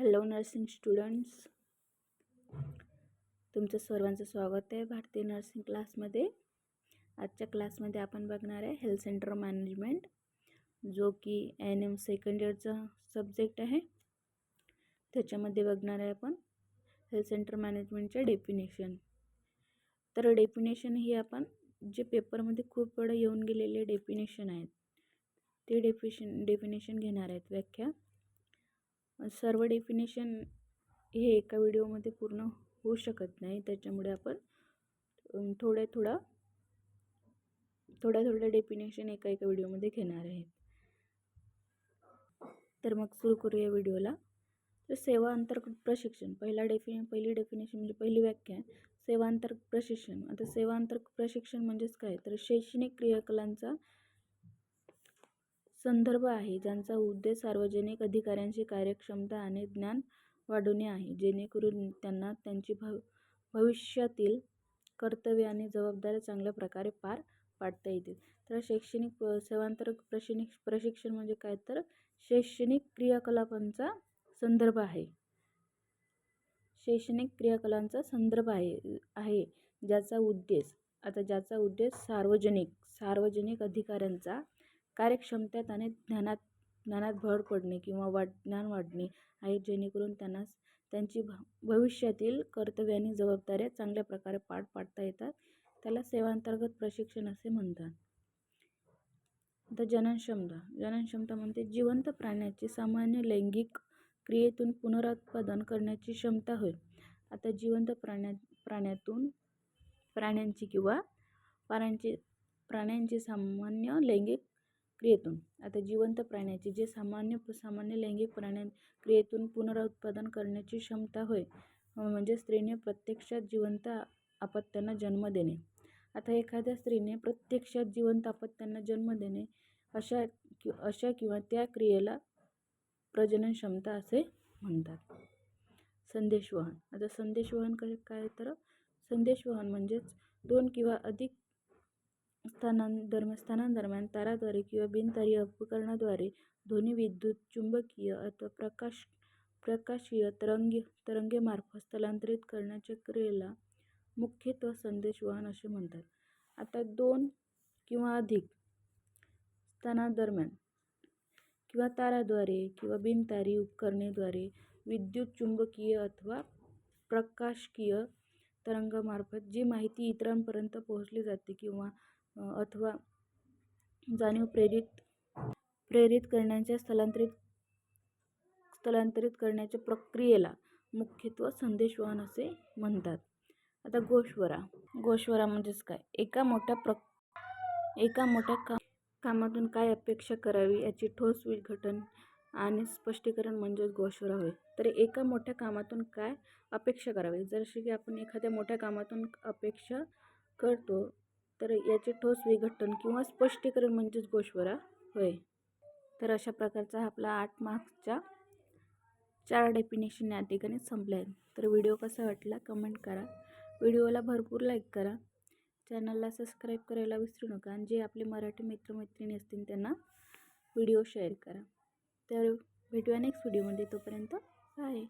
Hello nursing students तुमचं सर्वांचं स्वागत आहे भारतीय नर्सिंग क्लासमध्ये आजच्या क्लासमध्ये आपण बघणार आहे हेल्थ सेंटर मॅनेजमेंट जो की एन एम सेकंड इयरचा सब्जेक्ट आहे. त्याच्यामध्ये बघणार आहे आपण हेल्थ सेंटर मॅनेजमेंटच्या डेफिनेशन तर डेफिनेशन ही आपण जे पेपरमध्ये खूप वेळा येऊन गेलेले डेफिनेशन आहेत ते डेफिशन डेफिनेशन घेणार आहेत व्याख्या. सर्व डेफिनेशन हे एका व्हिडिओमध्ये पूर्ण होऊ शकत नाही. त्याच्यामुळे आपण थोड्या थोडा थोड्या थोड्या डेफिनेशन एका एका व्हिडिओमध्ये घेणार आहेत. तर मग सुरू करूया व्हिडिओला तर सेवा अंतर्गत प्रशिक्षण. पहिला डेफि पहिली डेफिनेशन म्हणजे पहिली व्याख्या. आहे सेवा अंतर्गत प्रशिक्षण. आता सेवा अंतर्गत प्रशिक्षण म्हणजेच काय? तर शैक्षणिक क्रियाकलांचा संदर्भ आहे ज्यांचा उद्देश सार्वजनिक अधिकाऱ्यांची कार्यक्षमता आणि ज्ञान वाढवणे आहे जेणेकरून त्यांना त्यांची भव भविष्यातील कर्तव्य आणि जबाबदाऱ्या चांगल्या प्रकारे पार पाडता येतील. तर शैक्षणिक सेवांतर सेवांतर्गत प्रशिक्षण म्हणजे काय? तर शैक्षणिक क्रियाकलापांचा संदर्भ आहे. शैक्षणिक क्रियाकलांचा संदर्भ आहे आहे ज्याचा उद्देश आता ज्याचा उद्देश सार्वजनिक सार्वजनिक अधिकाऱ्यांचा कार्यक्षमतेत आणि ज्ञानात ज्ञानात भर पडणे किंवा वाढ ज्ञान वाढणे आहे जेणेकरून त्यांना त्यांची भ भविष्यातील कर्तव्य आणि जबाबदाऱ्या चांगल्या प्रकारे पार पाडता येतात. त्याला सेवांतर्गत प्रशिक्षण असे म्हणतात. आता जननक्षमता. जननक्षमता म्हणजे जिवंत प्राण्याची सामान्य लैंगिक क्रियेतून पुनरुत्पादन करण्याची क्षमता होय. आता जिवंत प्राण्या प्राण्यातून प्राण्यांची किंवा प्राण्यांची प्राण्यांची सामान्य लैंगिक क्रियेतून. आता जिवंत प्राण्याचे जे सामान्य सामान्य लैंगिक प्राण्या क्रियेतून पुनरुत्पादन करण्याची क्षमता होय म्हणजे स्त्रीने प्रत्यक्षात जिवंत अपत्यांना जन्म देणे. आता एखाद्या स्त्रीने प्रत्यक्षात जिवंत अपत्यांना जन्म देणे अशा कि अशा किंवा त्या क्रियेला प्रजनन क्षमता असे म्हणतात. संदेशवहन आता संदेशवहन काय काय तर? संदेशवहन म्हणजेच दोन किंवा अधिक स्थानां स्थानांदरम्यान ताराद्वारे किंवा बिनतारी उपकरणाद्वारे ध्वनी विद्युत चुंबकीय अथवा प्रकाश प्रकाशीय तरंग तरंगेमार्फत स्थलांतरित करण्याच्या क्रियेला मुख्यत्व संदेशवहन असे म्हणतात. आता दोन किंवा अधिक स्थानादरम्यान किंवा ताराद्वारे किंवा बिनतारी उपकरणेद्वारे विद्युत चुंबकीय अथवा प्रकाशकीय तरंगामार्फत जी माहिती इतरांपर्यंत पोहोचली जाते किंवा अथवा जाणीव प्रेरित प्रेरित करण्याच्या स्थलांतरित स्थलांतरित करण्याच्या प्रक्रियेला मुख्यत्व संदेशवहन असे म्हणतात. आता गोश्वरा गोश्वरा म्हणजेच काय? एका मोठ्या प्र एका मोठ्या का कामातून काय अपेक्षा करावी याची ठोस विघटन आणि स्पष्टीकरण म्हणजेच गोश्वरा होय. तर एका मोठ्या कामातून काय अपेक्षा करावी? जसे की आपण एखाद्या मोठ्या कामातून अपेक्षा करतो तर याचे ठोस विघटन किंवा स्पष्टीकरण म्हणजेच गोश्वरा. होय. तर अशा प्रकारचा आपला आठ मार्क्सचा चार डेफिनेशन या ठिकाणी संपले आहेत. तर व्हिडिओ कसा वाटला कमेंट करा. व्हिडिओला भरपूर लाईक करा. चॅनलला सबस्क्राईब करायला विसरू नका आणि जे आपले मराठी मित्रमैत्रिणी असतील त्यांना व्हिडिओ शेअर करा. तर भेटूया नेक्स्ट व्हिडिओमध्ये तोपर्यंत बाय